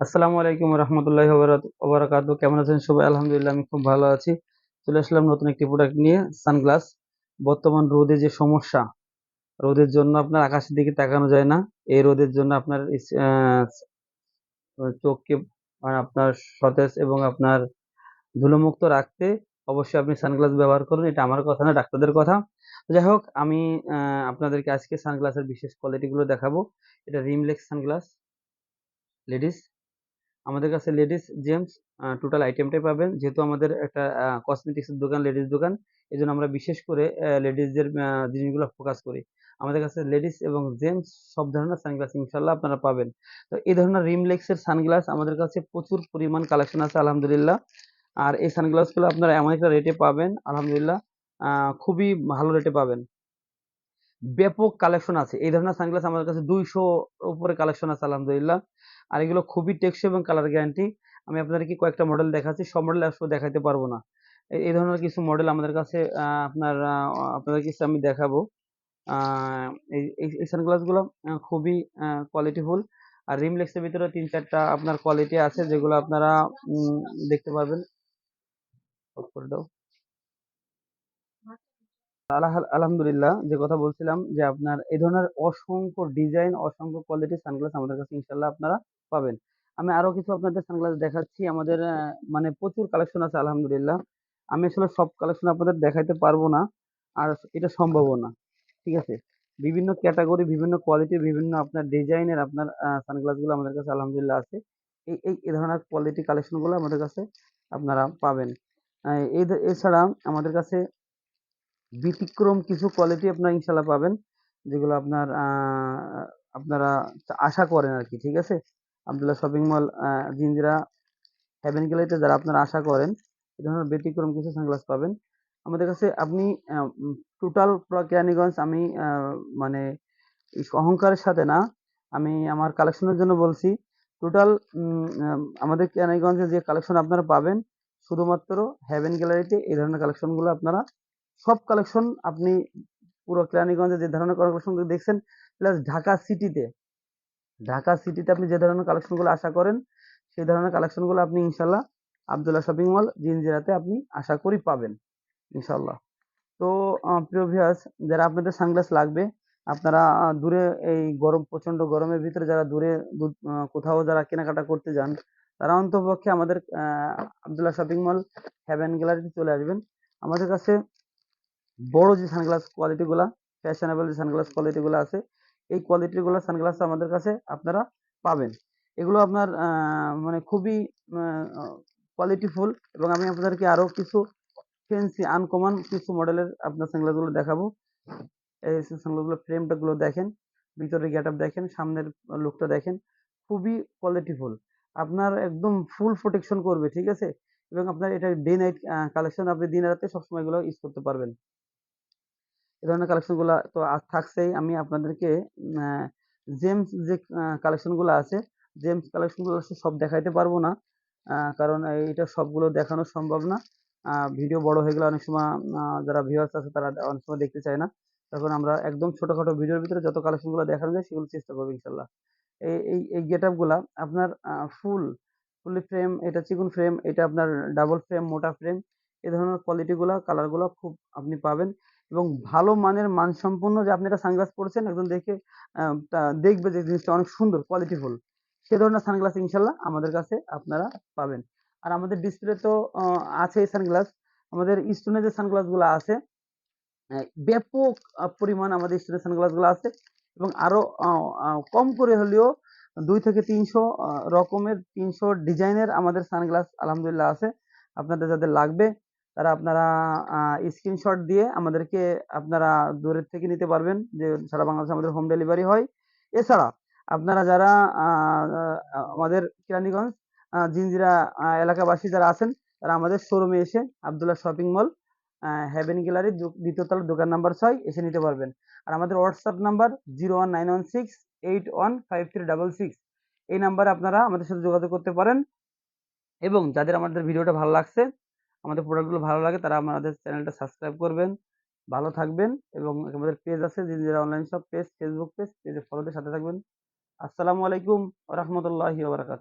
আসসালামু আলাইকুম রহমতুল্লাহ ওবরাকাত। কেমন আছেন সবাই? আলহামদুলিল্লাহ, আমি খুব ভালো আছি। চলে আসলাম নতুন একটি প্রোডাক্ট নিয়ে, সানগ্লাস। বর্তমান রোদে যে সমস্যা, রোদের জন্য আপনার আকাশের দিকে তাকানো যায় না। এই রোদের জন্য আপনার চোখকে আপনার সতেজ এবং আপনার ধুলোমুক্ত রাখতে অবশ্যই আপনি সানগ্লাস ব্যবহার করুন। এটা আমার কথা না, ডাক্তারদের কথা। যাই হোক, আমি আপনাদেরকে আজকে সানগ্লাসের বিশেষ কোয়ালিটিগুলো দেখাবো। এটা রিমলেক্স সানগ্লাস লেডিস আমাদের কাছে লেডিস জেমস টোটাল আইটেমটাই পাবেন। যেহেতু আমাদের একটা কসমেটিক্সের দোকান লেডিস দোকান এই জন্য আমরা বিশেষ করে লেডিসদের জিনিসগুলো ফোকাস করি। আমাদের কাছে লেডিস এবং জেমস সব ধরনের সানগ্লাস ইনশাল্লাহ আপনারা পাবেন। তো এই ধরনের রিমলেক্সের সানগ্লাস আমাদের কাছে প্রচুর পরিমাণ কালেকশন আছে, আলহামদুলিল্লাহ। আর এই সানগ্লাসগুলো আপনারা এমন একটা রেটে পাবেন, আলহামদুলিল্লাহ খুবই ভালো রেটে পাবেন। ব্যাপক কালেকশন আছে। এই ধরনের সানগ্লাস আমাদের কাছে দুইশো উপরে কালেকশন আছে, আলহামদুলিল্লাহ। আর এগুলো খুবই টেকসই এবং কালার গ্যারান্টি আমি আপনাদেরকে কয়েকটা মডেল দেখাচ্ছি, সব মডেল আসলে দেখাতে পারব না। এই- ধরনের কিছু মডেল আমাদের কাছে আপনার আপনাদের কিছু আমি দেখাবো। এই সানগ্লাসগুলো খুবই কোয়ালিটিফুল আর রিমলেক্সের ভিতরে তিন চারটা আপনার কোয়ালিটি আছে, যেগুলো আপনারা দেখতে পারবেন। দাও। আলহামদুলিল্লাহ, যে কথা বলছিলাম যে আপনার এই ধরনের অসংখ্য ডিজাইন অসংখ্য কোয়ালিটির সানগ্লাস আমাদের কাছে ইনশাল্লাহ আপনারা পাবেন। আমি আরও কিছু আপনাদের সানগ্লাস দেখাচ্ছি। আমাদের মানে প্রচুর কালেকশন আছে, আলহামদুলিল্লাহ। আমি আসলে সব কালেকশন আপনাদের দেখাইতে পারব না, আর এটা সম্ভবও না। ঠিক আছে? বিভিন্ন ক্যাটাগরি বিভিন্ন কোয়ালিটি বিভিন্ন আপনার ডিজাইনের আপনার সানগ্লাসগুলো আমাদের কাছে, আলহামদুলিল্লাহ, আছে। এই এই এই ধরনের কোয়ালিটি কালেকশনগুলো আমাদের কাছে আপনারা পাবেন। এছাড়া আমাদের কাছে ব্যতিক্রম কিছু কোয়ালিটি আপনারা ইনশাল্লাহ পাবেন, যেগুলো আপনার আপনারা আশা করেন আর কি ঠিক আছে? Abdullah shopping mall Jinjira heaven গ্যালারিতে যারা আপনারা আশা করেন, এ ধরনের ব্যতিক্রম কিছু সানগ্লাস পাবেন। আমাদের কাছে আপনি টোটাল কেরানীগঞ্জ আমি মানে অহংকারের সাথে না, আমি আমার কালেকশনের জন্য বলছি টোটাল আমাদের কেরানীগঞ্জে যে কালেকশন আপনারা পাবেন, শুধুমাত্র হেভেন গ্যালারিতে এই ধরনের কালেকশনগুলো আপনারা সব কালেকশন আপনি পুরো কেরানীগঞ্জে যে ধরনের কালেকশন দেখছেন প্লাস ঢাকা সিটিতে ঢাকা সিটিতে আপনি যে ধরনের কালেকশনগুলো আশা করেন, সেই ধরনের কালেকশনগুলো আপনি ইনশাল্লাহ আবদুল্লাহ শপিং মল জিনজিরাতে আপনি আশা করি পাবেন ইনশাল্লাহ তো প্রিয় ভিউয়ার্স যারা আপনাদের সানগ্লাস লাগবে, আপনারা দূরে এই গরম প্রচণ্ড গরমের ভিতরে যারা দূরে কোথাও যারা কেনাকাটা করতে যান, তারা অন্তপক্ষে আমাদের আবদুল্লাহ শপিং মল হ্যাভেন গ্যালারিতে চলে আসবেন। আমাদের কাছে বড় যে সানগ্লাস কোয়ালিটি গুলা ফ্যাশনেবল যে সানগ্লাস কোয়ালিটিগুলো আছে, এই কোয়ালিটিগুলো সানগ্লাস আমাদের কাছে আপনারা পাবেন। এগুলো আপনার মানে খুবই কোয়ালিটিফুল এবং আমি আপনাদেরকে আরও কিছু ফেন্সি আনকমন কিছু মডেলের আপনার সানগ্লাসগুলো দেখাবো। এই সানগ্লাস ফ্রেমটাগুলো দেখেন, ভিতরে গেট আপ দেখেন, সামনের লুকটা দেখেন, খুবই কোয়ালিটিফুল আপনার একদম ফুল প্রোটেকশন করবে, ঠিক আছে? এবং আপনার এটা ডে নাইট কালেকশন আপনি দিন রাতে সবসময় এগুলো ইউজ করতে পারবেন। এই ধরনের কালেকশনগুলা তো আজ থাকছেই। আমি আপনাদেরকে জেমস যে কালেকশনগুলো আছে জেমস কালেকশনগুলো সব দেখাইতে পারব না। কারণ এটা সবগুলো দেখানো সম্ভব না। ভিডিও বড় হয়ে গেলে অনেক সময় যারা ভিউয়ার্স আছে তারা অনেক সময় দেখতে চায় না। তখন আমরা একদম ছোটখাটো ভিডিওর ভিতরে যত কালেকশনগুলো দেখানো যায় সেগুলো চেষ্টা করব ইনশাল্লাহ। এই এই এই গেটগুলা আপনার ফুল, ফুলি ফ্রেম এটা চিকুন ফ্রেম এটা আপনার ডাবল ফ্রেম মোটা ফ্রেম এই ধরনের কোয়ালিটি কালারগুলো খুব আপনি পাবেন। এবং ভালো মানের মানসম্পন্ন যে আপনি একটা সানগ্লাস পরেছেন একজন দেখে দেখবে যে জিনিসটা অনেক সুন্দর কোয়ালিটিফুল সে ধরনের সানগ্লাস ইনশাল্লাহ আমাদের কাছে আপনারা পাবেন। আর আমাদের ডিসপ্লে তো আছে এই সানগ্লাস আমাদের স্টোনের যে সানগ্লাসগুলো আছে ব্যাপক পরিমাণ আমাদের স্টোনের সানগ্লাসগুলো আছে এবং আরও আহ, আহ, কম করে হলেও দুই থেকে তিনশো রকমের তিনশো ডিজাইনের আমাদের সানগ্লাস আলহামদুলিল্লাহ আছে। আপনাদের যাদের লাগবে তারা আপনারা স্ক্রিনশট দিয়ে আমাদেরকে আপনারা দূরের থেকে নিতে পারবেন যে সারা বাংলাদেশে আমাদের হোম ডেলিভারি হয়। এছাড়া আপনারা যারা আমাদের কেরানীগঞ্জ জিঞ্জিরা এলাকাবাসী যারা আছেন, তারা আমাদের শোরুমে এসে Abdullah shopping mall heaven gallery দ্বিতীয় তলার দোকান নাম্বার ছয় এসে নিতে পারবেন। আর আমাদের WhatsApp number zero one nine one six eight one five three double six এই নাম্বারে আপনারা আমাদের সাথে যোগাযোগ করতে পারেন এবং যাদের আমাদের ভিডিওটা ভালো লাগছে আমাদের প্রোডাক্টগুলো ভালো লাগে, তারা আমাদের চ্যানেলটা সাবস্ক্রাইব করবেন। ভালো থাকবেন এবং আমাদের পেজ আছে যারা online shop page Facebook page পেজে ফলোতে সাথে থাকবেন। আসসালামু আলাইকুম রহমতুল্লাহি ওবরাকাত